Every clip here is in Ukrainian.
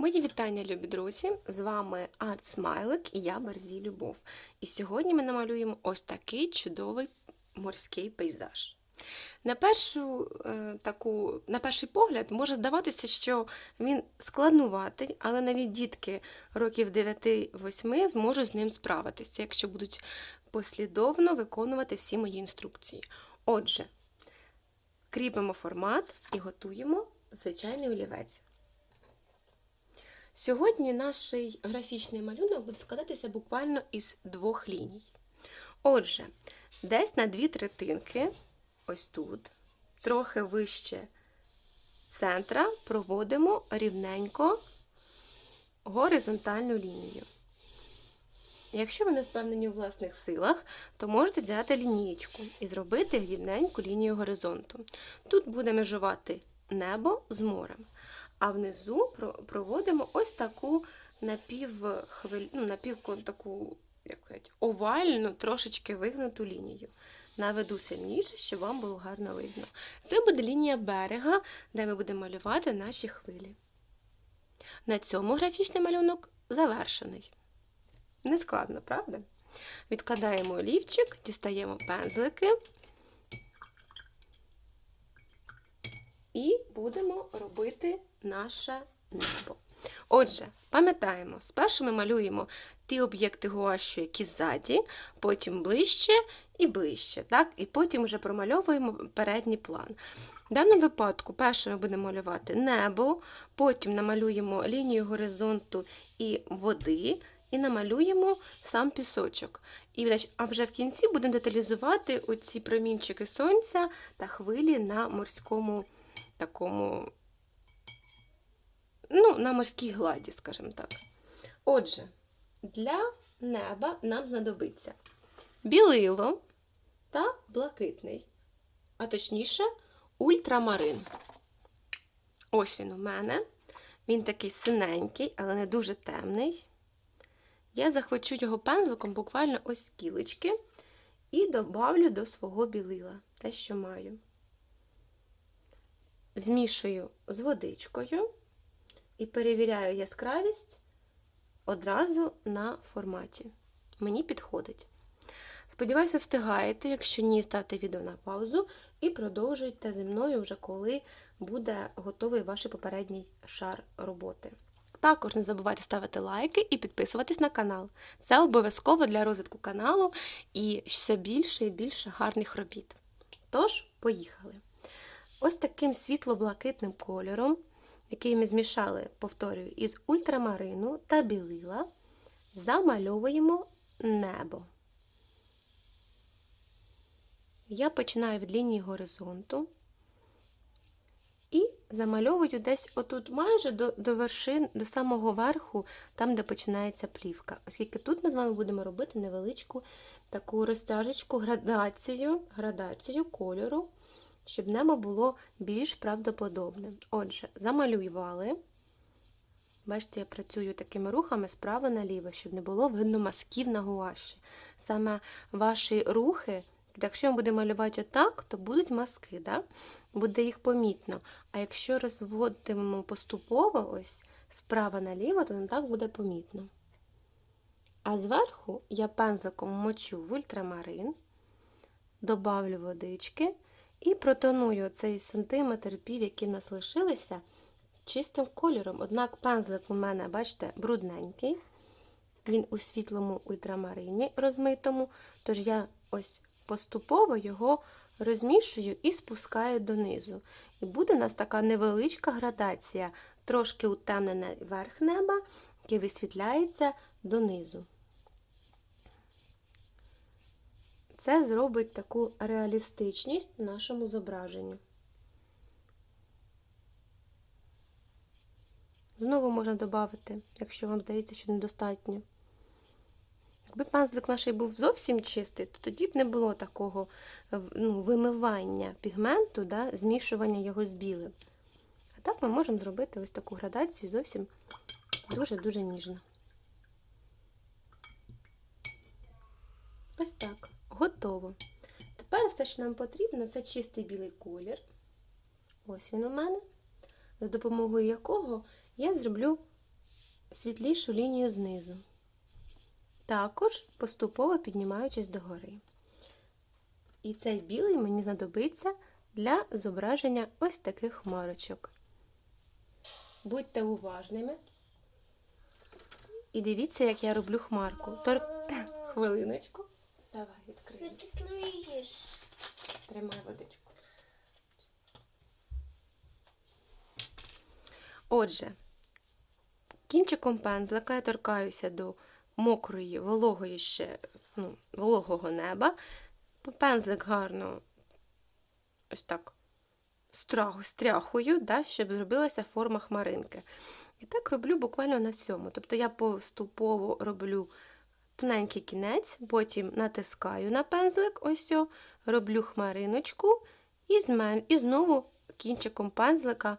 Мої вітання, любі друзі! З вами Арт Смайлик і я Барзі Любов. І сьогодні ми намалюємо ось такий чудовий морський пейзаж. На, першу, е, таку, на перший погляд може здаватися, що він складнуватий, але навіть дітки років 9-8 зможуть з ним справитися, якщо будуть послідовно виконувати всі мої інструкції. Отже, кріпимо формат і готуємо звичайний олівець. Сьогодні наш графічний малюнок буде складатися буквально із двох ліній. Отже, десь на дві третинки, ось тут, трохи вище центра, проводимо рівненько горизонтальну лінію. Якщо ви не впевнені у власних силах, то можете взяти лінієчку і зробити рівненьку лінію горизонту. Тут буде межувати небо з морем. А внизу проводимо ось таку напівхвиль... ну, напів таку, як сказати, овальну, трошечки вигнуту лінію. Наведу сильніше, щоб вам було гарно видно. Це буде лінія берега, де ми будемо малювати наші хвилі. На цьому графічний малюнок завершений. Нескладно, правда? Відкладаємо олівчик, дістаємо пензлики. І будемо робити наше небо. Отже, пам'ятаємо, спершу ми малюємо ті об'єкти гуашю, які ззаді, потім ближче і ближче. так? І потім вже промальовуємо передній план. В даному випадку, перше ми будемо малювати небо, потім намалюємо лінію горизонту і води, і намалюємо сам пісочок. І, А вже в кінці будемо деталізувати оці промінчики сонця та хвилі на морському такому, ну, на морській гладі, скажімо так. Отже, для неба нам знадобиться білило та блакитний, а точніше, ультрамарин. Ось він у мене. Він такий синенький, але не дуже темний. Я захвачу його пензликом буквально ось кілечки і добавлю до свого білила, те, що маю змішую з водичкою і перевіряю яскравість одразу на форматі. Мені підходить. Сподіваюся, встигаєте, якщо ні, ставте відео на паузу і продовжуйте зі мною вже коли буде готовий ваш попередній шар роботи. Також не забувайте ставити лайки і підписуватись на канал. Це обов'язково для розвитку каналу і все більше і більше гарних робіт. Тож, поїхали! Ось таким світло-блакитним кольором, який ми змішали, повторюю, із ультрамарину та білила, замальовуємо небо. Я починаю від лінії горизонту і замальовую десь отут майже до до вершин, до самого верху, там, де починається плівка. Оскільки тут ми з вами будемо робити невеличку таку розтяжечку, градацію, градацію кольору щоб небо було більш правдоподобним. Отже, замалювали. Бачите, я працюю такими рухами справа наліво, щоб не було видно мазків на гуаші. Саме ваші рухи, якщо ми будемо малювати отак, то будуть мазки, да? буде їх помітно. А якщо розводимо поступово ось справа наліво, то не так буде помітно. А зверху я пензликом мочу в ультрамарин, добавлю водички. І протоную цей сантиметр пів, які нас лишилися, чистим кольором. Однак пензлик у мене, бачите, брудненький. Він у світлому ультрамарині розмитому. Тож я ось поступово його розмішую і спускаю донизу. І буде у нас така невеличка градація, трошки утемнене верх неба, який висвітляється донизу. Це зробить таку реалістичність нашому зображенню. Знову можна додати, якщо вам здається, що недостатньо. Якби пензлик наш був зовсім чистий, то тоді б не було такого ну, вимивання пігменту, да, змішування його з білим. А так ми можемо зробити ось таку градацію зовсім дуже-дуже ніжно. Ось так. Готово. Тепер все, що нам потрібно, це чистий білий колір. Ось він у мене, за допомогою якого я зроблю світлішу лінію знизу, також поступово піднімаючись догори. І цей білий мені знадобиться для зображення ось таких хмарочок. Будьте уважними. І дивіться, як я роблю хмарку. Тор... Хвилиночку. Давай, відкрий. Ти? Тримай водичку. Отже, кінчиком пензлика я торкаюся до мокрої, вологої ще, ну, вологого неба. Пензлик гарно ось так страху, стряхую, да, щоб зробилася форма хмаринки. І так роблю буквально на всьому. Тобто я поступово роблю тоненький кінець, потім натискаю на пензлик, ось о, роблю хмариночку і, змен... і знову кінчиком пензлика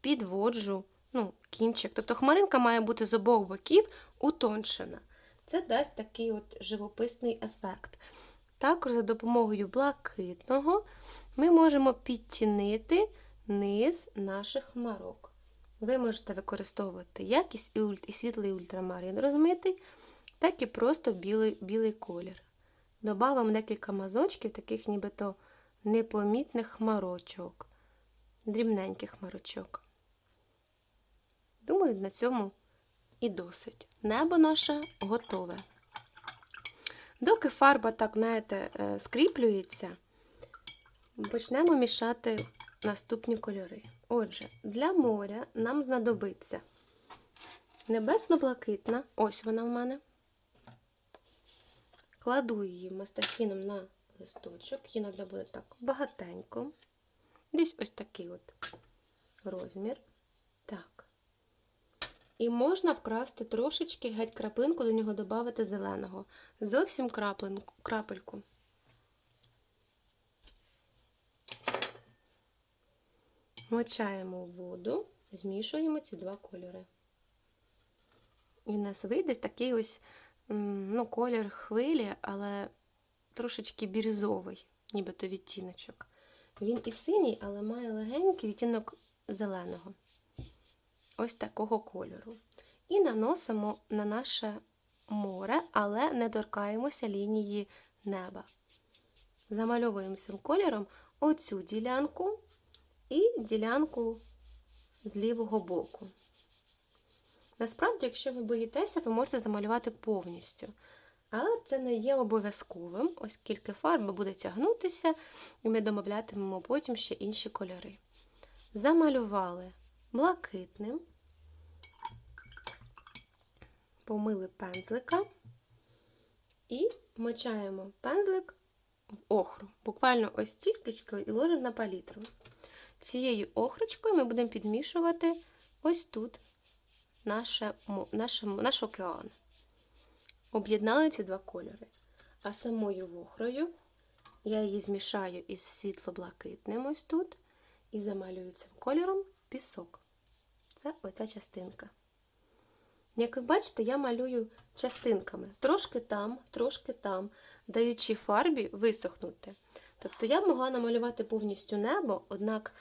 підводжу ну, кінчик. Тобто хмаринка має бути з обох боків утоншена. Це дасть такий от живописний ефект. Також за допомогою блакитного ми можемо підтінити низ наших хмарок. Ви можете використовувати як і с- і світлий ультрамарин розмитий, так і просто білий, білий колір. Добавимо декілька мазочків, таких нібито непомітних хмарочок, дрібненьких хмарочок. Думаю, на цьому і досить. Небо наше готове. Доки фарба так, знаєте, е, скріплюється, почнемо мішати наступні кольори. Отже, для моря нам знадобиться небесно-блакитна, ось вона в мене. Кладу її мастахіном на листочок, її треба буде так багатенько. Десь ось такий от розмір. Так. І можна вкрасти трошечки геть краплинку, до нього додати зеленого. Зовсім краплинку, крапельку. Мочаємо воду, змішуємо ці два кольори. І в нас вийде такий ось ну, колір хвилі, але трошечки бірюзовий, нібито відтіночок. Він і синій, але має легенький відтінок зеленого. Ось такого кольору. І наносимо на наше море, але не торкаємося лінії неба. Замальовуємо цим кольором оцю ділянку і ділянку з лівого боку. Насправді, якщо ви боїтеся, ви можете замалювати повністю. Але це не є обов'язковим, оскільки фарба буде тягнутися, і ми домовлятимемо потім ще інші кольори. Замалювали блакитним, помили пензлика і мочаємо пензлик в охру. Буквально ось стількочкою і ложимо на палітру. Цією охрочкою ми будемо підмішувати ось тут наше, наше, наш океан. Об'єднали ці два кольори. А самою вохрою я її змішаю із світло-блакитним ось тут і замалюю цим кольором пісок. Це оця частинка. Як ви бачите, я малюю частинками. Трошки там, трошки там, даючи фарбі висохнути. Тобто я могла намалювати повністю небо, однак,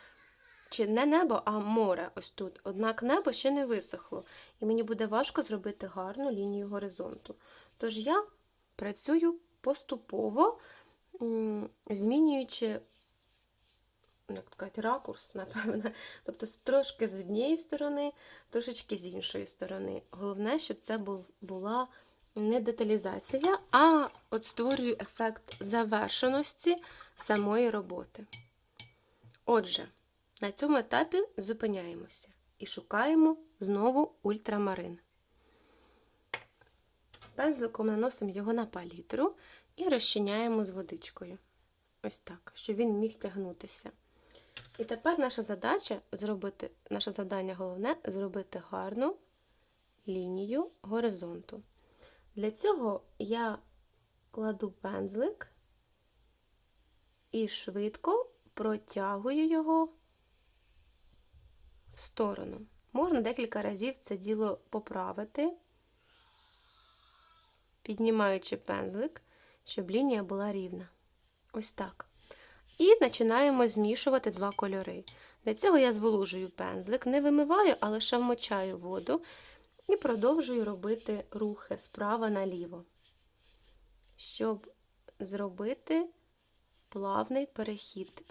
чи не небо, а море ось тут. Однак небо ще не висохло, і мені буде важко зробити гарну лінію горизонту. Тож я працюю поступово, змінюючи ну, як сказати, ракурс, напевно. Тобто трошки з однієї сторони, трошечки з іншої сторони. Головне, щоб це була не деталізація, а от створюю ефект завершеності самої роботи. Отже, на цьому етапі зупиняємося і шукаємо знову ультрамарин. Пензликом наносимо його на палітру і розчиняємо з водичкою. Ось так, щоб він міг тягнутися. І тепер наша задача зробити, наше завдання головне зробити гарну лінію горизонту. Для цього я кладу пензлик і швидко протягую його сторону. Можна декілька разів це діло поправити, піднімаючи пензлик, щоб лінія була рівна. Ось так. І починаємо змішувати два кольори. Для цього я зволожую пензлик, не вимиваю, а лише вмочаю воду і продовжую робити рухи справа наліво, щоб зробити плавний перехід.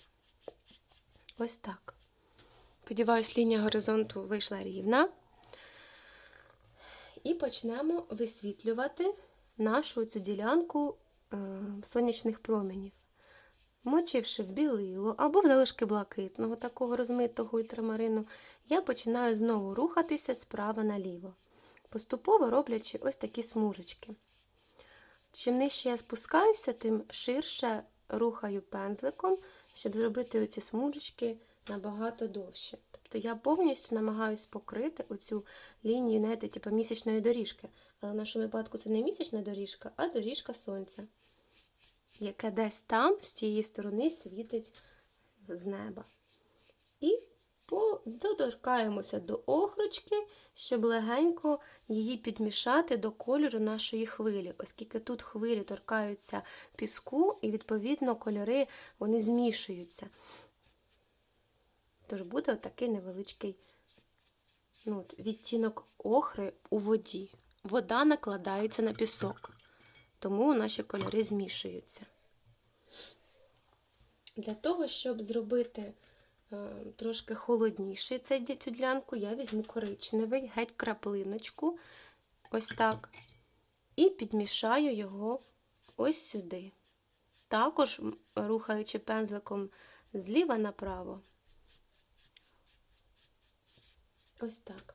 Ось так. Сподіваюсь, лінія горизонту вийшла рівна. І почнемо висвітлювати нашу цю ділянку е, сонячних променів. Мочивши в білило або в залишки блакитного, такого розмитого ультрамарину, я починаю знову рухатися справа наліво, поступово роблячи ось такі смужечки. Чим нижче я спускаюся, тим ширше рухаю пензликом, щоб зробити оці смужечки набагато довше. Тобто я повністю намагаюсь покрити оцю лінію, знаєте, типу місячної доріжки. Але в нашому випадку це не місячна доріжка, а доріжка сонця, яке десь там, з цієї сторони, світить з неба. І доторкаємося до охрочки, щоб легенько її підмішати до кольору нашої хвилі, оскільки тут хвилі торкаються піску, і, відповідно, кольори вони змішуються. Тож буде отакий невеличкий ну, от, відтінок охри у воді. Вода накладається на пісок, тому наші кольори змішуються. Для того, щоб зробити е, трошки холодніше цю ділянку, я візьму коричневий, геть краплиночку, ось так, і підмішаю його ось сюди. Також рухаючи пензликом зліва направо. Ось так.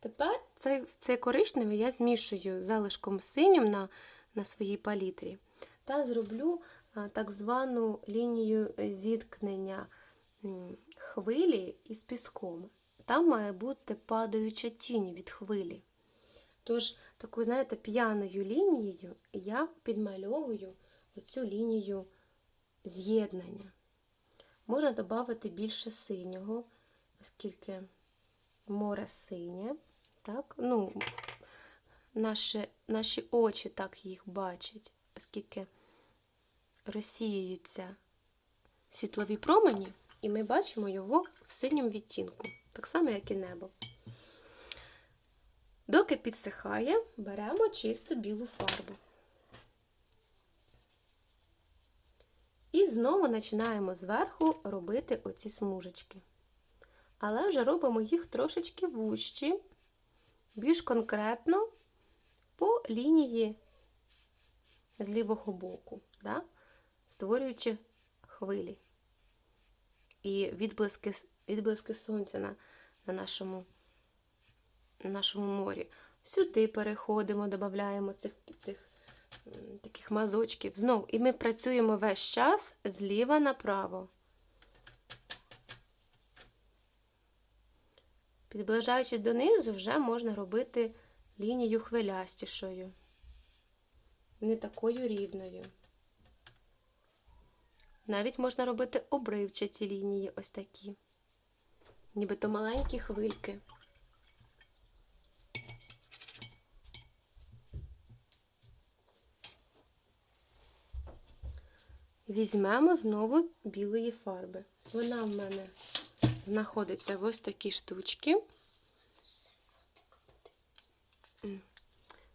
Тепер цей, цей коричневий я змішую залишком синім на, на своїй палітрі та зроблю а, так звану лінію зіткнення хвилі із піском. Там має бути падаюча тінь від хвилі. Тож, такою, знаєте, п'яною лінією я підмальовую оцю лінію з'єднання. Можна додати більше синього, оскільки море синє. Так? Ну, наші, наші очі так їх бачать, оскільки розсіюються світлові промені, і ми бачимо його в синьому відтінку, так само, як і небо. Доки підсихає, беремо чисту білу фарбу. І знову починаємо зверху робити оці смужечки. Але вже робимо їх трошечки вужчі, більш конкретно по лінії з лівого боку, да? створюючи хвилі і відблиски, відблиски сонця на, на, нашому, на нашому морі. Сюди переходимо, додаємо цих, цих таких мазочків. Знову, і ми працюємо весь час зліва направо. Підближаючись донизу, вже можна робити лінію хвилястішою, не такою рівною. Навіть можна робити обривчаті лінії ось такі, нібито маленькі хвильки. Візьмемо знову білої фарби. Вона в мене знаходиться в ось такі штучки.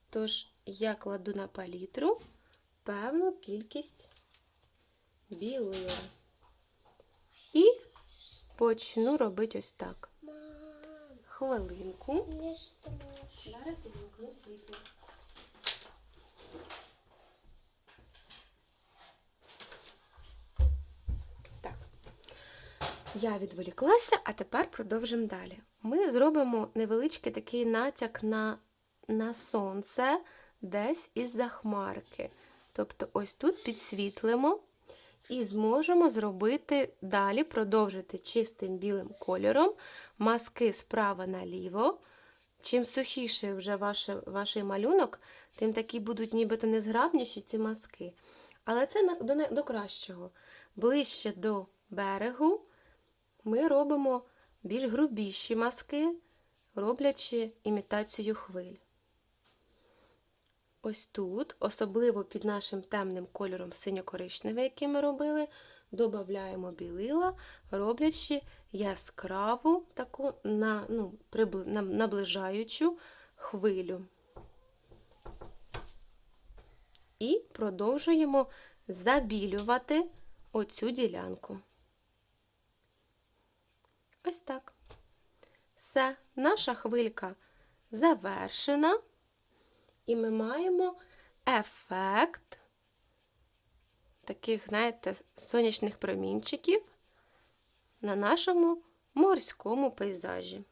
Тож я кладу на палітру певну кількість білої. І почну робити ось так. Хвилинку. Зараз я вімкну світло. Я відволіклася, а тепер продовжимо далі. Ми зробимо невеличкий такий натяк на, на сонце десь із-за хмарки. Тобто, ось тут підсвітлимо і зможемо зробити далі, продовжити чистим білим кольором маски справа наліво. Чим сухіший вже ваш, ваш малюнок, тим такі будуть нібито незграбніші ці маски. Але це до, до кращого. Ближче до берегу ми робимо більш грубіші маски, роблячи імітацію хвиль. Ось тут, особливо під нашим темним кольором синьо-коричневий, який ми робили, додаємо білила, роблячи яскраву таку на, ну, наближаючу хвилю. І продовжуємо забілювати оцю ділянку. Ось так. Все, наша хвилька завершена, і ми маємо ефект таких, знаєте, сонячних промінчиків на нашому морському пейзажі.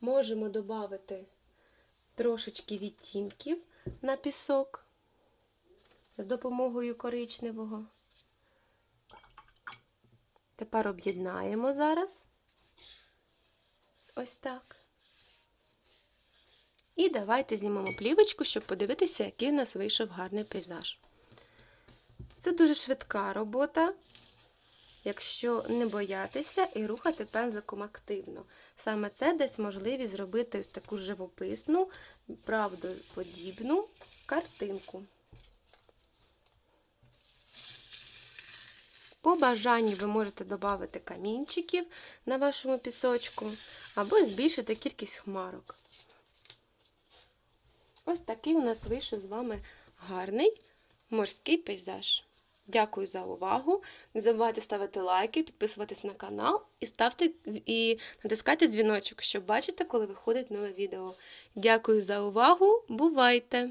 Можемо додати трошечки відтінків на пісок з допомогою коричневого. Тепер об'єднаємо зараз. Ось так. І давайте знімемо плівочку, щоб подивитися, який у нас вийшов гарний пейзаж. Це дуже швидка робота, якщо не боятися і рухати пензиком активно. Саме це дасть можливість зробити ось таку живописну, правдоподібну картинку. По бажанні ви можете додати камінчиків на вашому пісочку або збільшити кількість хмарок. Ось такий у нас вийшов з вами гарний морський пейзаж. Дякую за увагу. Не забувайте ставити лайки, підписуватись на канал і ставте і натискайте дзвіночок, щоб бачити, коли виходить нове відео. Дякую за увагу. Бувайте!